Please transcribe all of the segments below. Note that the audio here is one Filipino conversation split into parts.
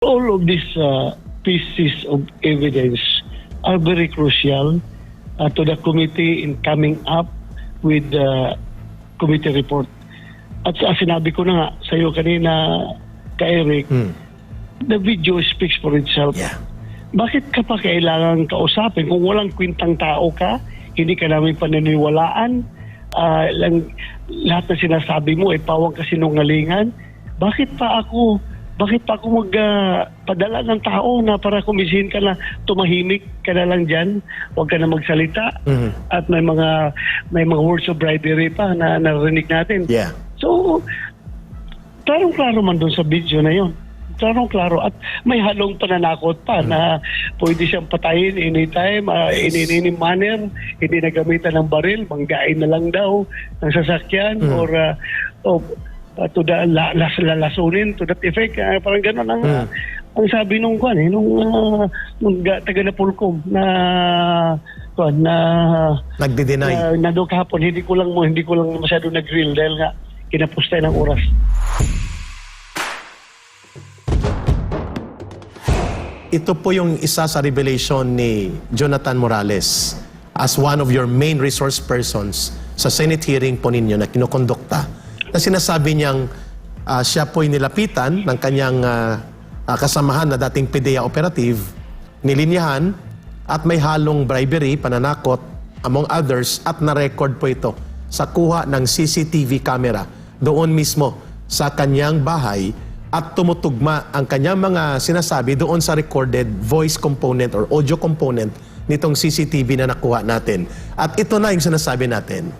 all of these uh, pieces of evidence are very crucial uh, to the committee in coming up with the committee report. At sa sinabi ko na nga sa iyo kanina, ka Eric, Hmm. the video speaks for itself. Yeah. Bakit ka pa kailangan kausapin? Kung walang kwintang tao ka, hindi ka namin paniniwalaan, ah, lang, lahat na sinasabi mo ay pawang kasinungalingan, bakit pa ako bakit pa ako magpadala ng tao na para kumisihin ka na tumahimik ka na lang dyan, huwag ka na magsalita Mhm. at may mga may mga words of bribery pa na narinig natin. Yeah. So, klarong-klaro man doon sa video na yon. Klarong-klaro. At may halong pananakot pa na pwede siyang patayin anytime, uh, in, in any manner, hindi na gamitan ng baril, manggain na lang daw ng sasakyan Mm. or uh, o, uh, to the la, las, lalasunin to that effect. Uh, parang gano'n ang, Mm. ang sabi nung kwan eh, nung, uh, nung ga- taga na Pulcom na kwan, na Nagdi-deny. uh, nando kahapon, hindi ko lang mo, hindi ko lang masyado nag-grill dahil nga kinapustay ng oras. Ito po yung isa sa revelation ni Jonathan Morales as one of your main resource persons sa Senate hearing po ninyo na kinokondukta na sinasabi niyang ah, siya po'y nilapitan ng kanyang ah, ah, kasamahan na dating PDEA operative, nilinyahan at may halong bribery, pananakot, among others, at na-record po ito sa kuha ng CCTV camera doon mismo sa kanyang bahay at tumutugma ang kanyang mga sinasabi doon sa recorded voice component or audio component nitong CCTV na nakuha natin. At ito na yung sinasabi natin.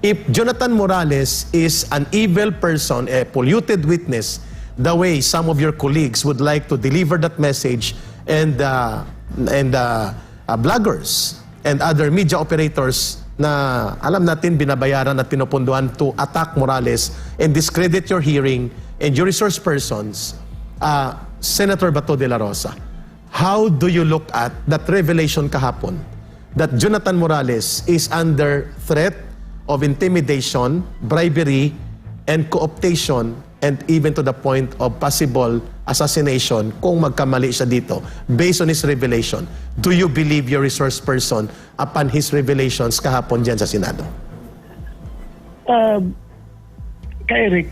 If Jonathan Morales is an evil person, a polluted witness, the way some of your colleagues would like to deliver that message and uh, and uh, uh, bloggers and other media operators na alam natin binabayaran at pinupunduhan to attack Morales and discredit your hearing and your resource persons, uh, Senator Bato de la Rosa, how do you look at that revelation kahapon that Jonathan Morales is under threat of intimidation, bribery, and cooptation and even to the point of possible assassination kung magkamali siya dito based on his revelation. Do you believe your resource person upon his revelations kahapon dyan sa Senado? Uh, kay Eric,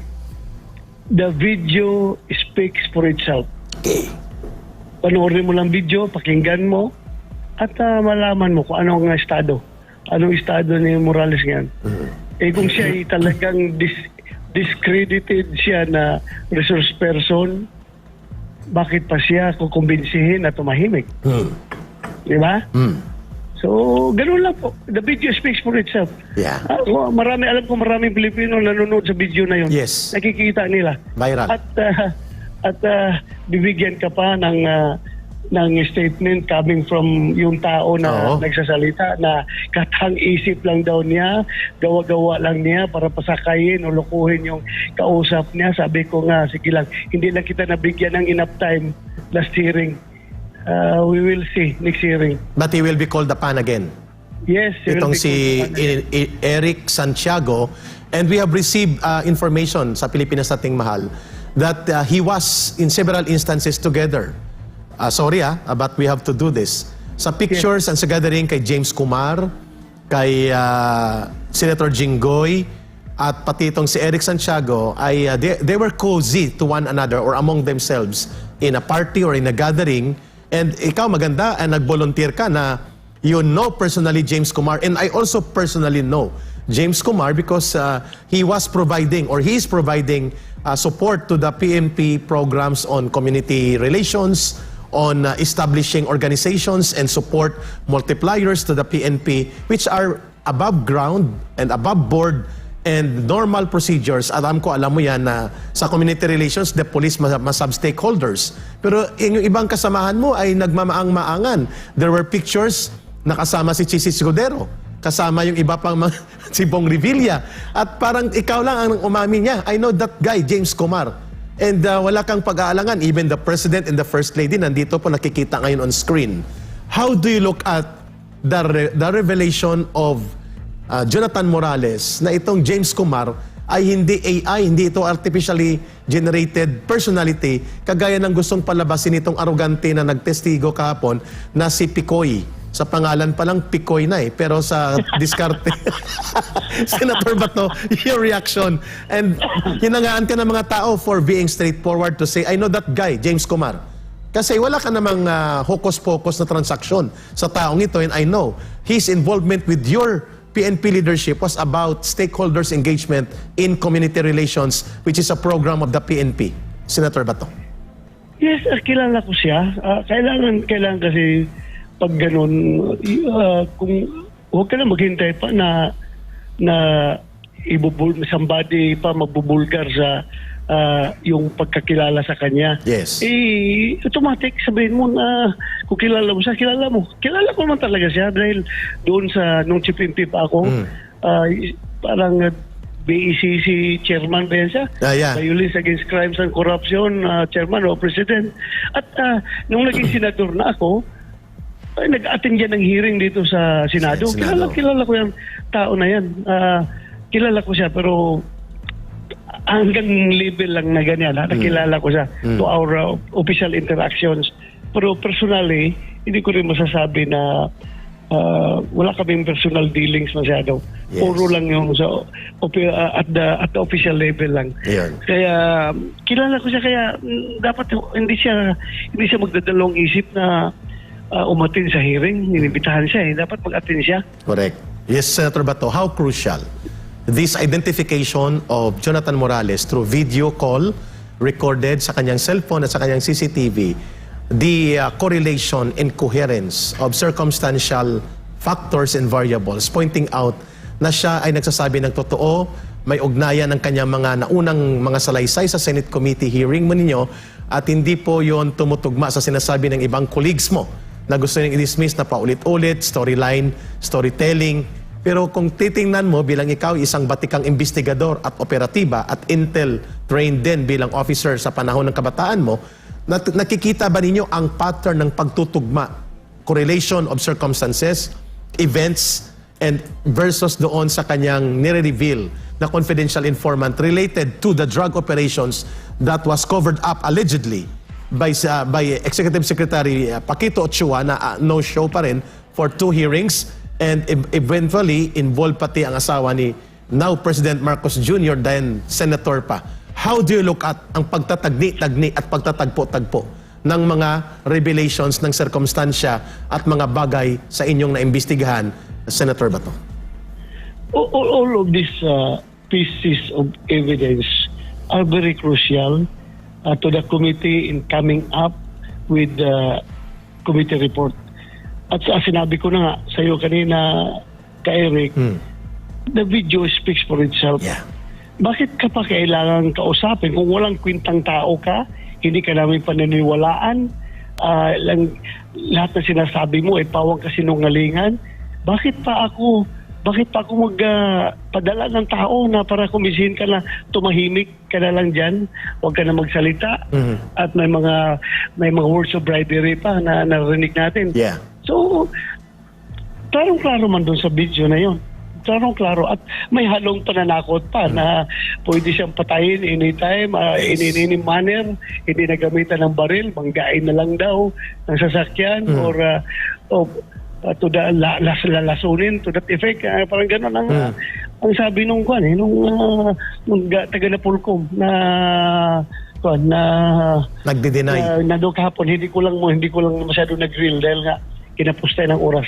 the video speaks for itself. Okay. Panoorin mo lang video, pakinggan mo, at ah, malaman mo kung ano ang estado. Anong estado ni Morales ngayon. Eh kung siya ay talagang dis- discredited siya na resource person, bakit pa siya kukumbinsihin na tumahimik? Hmm. Di ba? Hmm. So, ganun lang po. The video speaks for itself. Yeah. Ah, oh, marami, alam ko maraming Pilipino nanonood sa video na yun. Yes. Nakikita nila. Viral. At ah, at ah, bibigyan ka pa ng ah, ng statement coming from yung tao na Oo. nagsasalita na katang isip lang daw niya, gawa-gawa lang niya para pasakayin o lukuhin yung kausap niya. Sabi ko nga, sige lang, hindi lang kita nabigyan ng enough time last hearing. Ah, we will see next hearing. But he will be called upon again. Yes. he will Itong be si called upon. I- I- Eric Santiago. And we have received uh, information sa Pilipinas Nating Mahal that uh, he was in several instances together. Uh, sorry ah, uh, but we have to do this. Sa pictures and sa gathering kay James Kumar, kay uh, Senator Jinggoy, at pati itong si Eric Santiago ay uh, they, they were cozy to one another or among themselves in a party or in a gathering. And ikaw maganda, and nag-volunteer ka na you know personally James Kumar and I also personally know James Kumar because uh, he was providing or he is providing uh, support to the PMP programs on community relations, on uh, establishing organizations and support multipliers to the PNP which are above ground and above board and normal procedures. Alam ko, alam mo yan na sa community relations, the police must, must have stakeholders. Pero yung ibang kasamahan mo ay nagmamaang-maangan. There were pictures nakasama si Chisi Escudero, kasama yung iba pang si Bong Revilla. At parang ikaw lang ang umamin niya. I know that guy, James Kumar. And uh, wala kang pag-aalangan. Even the President and the First Lady nandito po nakikita ngayon on screen. How do you look at the, re- the revelation of uh, Jonathan Morales na itong James Kumar ay hindi AI, hindi ito artificially generated personality, kagaya ng gustong palabasin itong arugante na nagtestigo kahapon na si Picoy. Sa pangalan pa lang, Picoy na eh. Pero sa diskarte, Senator Bato, your reaction. And hinagaan ka ng mga tao for being straightforward to say, I know that guy, James Kumar. Kasi wala ka namang ah, hocus-pocus na transaksyon sa taong ito and I know his involvement with your PNP leadership was about stakeholders engagement in community relations which is a program of the PNP. Senator Bato. Yes, ah, kilala ko siya. Ah, kailangan, kailangan kasi pag ganun, ah, kung huwag ka na maghintay pa na na ibubul somebody pa magbubulgar sa ah, yung pagkakilala sa kanya. Yes. Eh, automatic sabihin mo na kung kilala mo siya, kilala mo. Kilala ko naman talaga siya dahil doon sa nung chief MP pa ako, Mm. y- parang BECC chairman ba yan siya? Ah, yeah. Violence Against Crimes and Corruption, uh, chairman o president. At uh, nung naging senador na ako, ay, nag-attend yan ng hearing dito sa Senado. Senado. Kilala, kilala ko yung tao na yan. Ah, kilala ko siya pero hanggang level lang na ganyan. Ha? Nakilala ko siya to our uh, official interactions. Pero personally, hindi ko rin masasabi na uh, wala kaming personal dealings masyado. Yes. Puro lang yung sa, opi- uh, at, the, at the official level lang. Ayun. Kaya kilala ko siya kaya mm, dapat hindi siya hindi siya magdadalawang isip na uh, umatin sa hearing, inibitahan siya eh. Dapat mag-attend siya. Correct. Yes, Senator Bato, how crucial this identification of Jonathan Morales through video call recorded sa kanyang cellphone at sa kanyang CCTV, the uh, correlation and coherence of circumstantial factors and variables pointing out na siya ay nagsasabi ng totoo, may ugnayan ng kanyang mga naunang mga salaysay sa Senate Committee hearing mo ninyo at hindi po yon tumutugma sa sinasabi ng ibang colleagues mo na gusto niyang i-dismiss na paulit-ulit, storyline, storytelling. Pero kung titingnan mo bilang ikaw isang batikang investigador at operatiba at intel trained din bilang officer sa panahon ng kabataan mo, nat- nakikita ba ninyo ang pattern ng pagtutugma, correlation of circumstances, events, and versus doon sa kanyang nire-reveal na confidential informant related to the drug operations that was covered up allegedly by sa by Executive Secretary uh, Paquito Ochoa na uh, no show pa rin for two hearings and ev- eventually involved pati ang asawa ni now President Marcos Jr. then Senator pa. How do you look at ang pagtatagni-tagni at pagtatagpo-tagpo ng mga revelations ng sirkumstansya at mga bagay sa inyong naimbestigahan, Senator Bato? all, all of these uh, pieces of evidence are very crucial uh, to the committee in coming up with the committee report. At sa sinabi ko na nga sa iyo kanina, ka Eric, the video speaks for itself. Yeah. Bakit ka pa kailangan kausapin? Kung walang kwintang tao ka, hindi ka namin paniniwalaan, ah, lang, lahat na sinasabi mo ay pawang kasinungalingan, bakit pa ako bakit pa ako magpadala ng tao na para kumisihin ka na tumahimik ka na lang dyan, huwag ka na magsalita Mhm. at may mga may mga words of bribery pa na narinig natin. Yeah. So, klarong-klaro man doon sa video na yon. Klarong-klaro. At may halong pananakot pa na pwede siyang patayin anytime, uh, in, in any manner, hindi na gamitan ng baril, manggain na lang daw ng sasakyan or uh, o, uh, to the la, las, lalasunin to that effect. Uh, parang gano'n ang, uh, ang sabi nung kwan eh, nung, uh, nung ga- taga na Pulcom na kwan, na Nagdi-deny. na, na doon kahapon, hindi ko lang mo, hindi ko lang masyado nag-grill dahil nga kinapusta ng oras.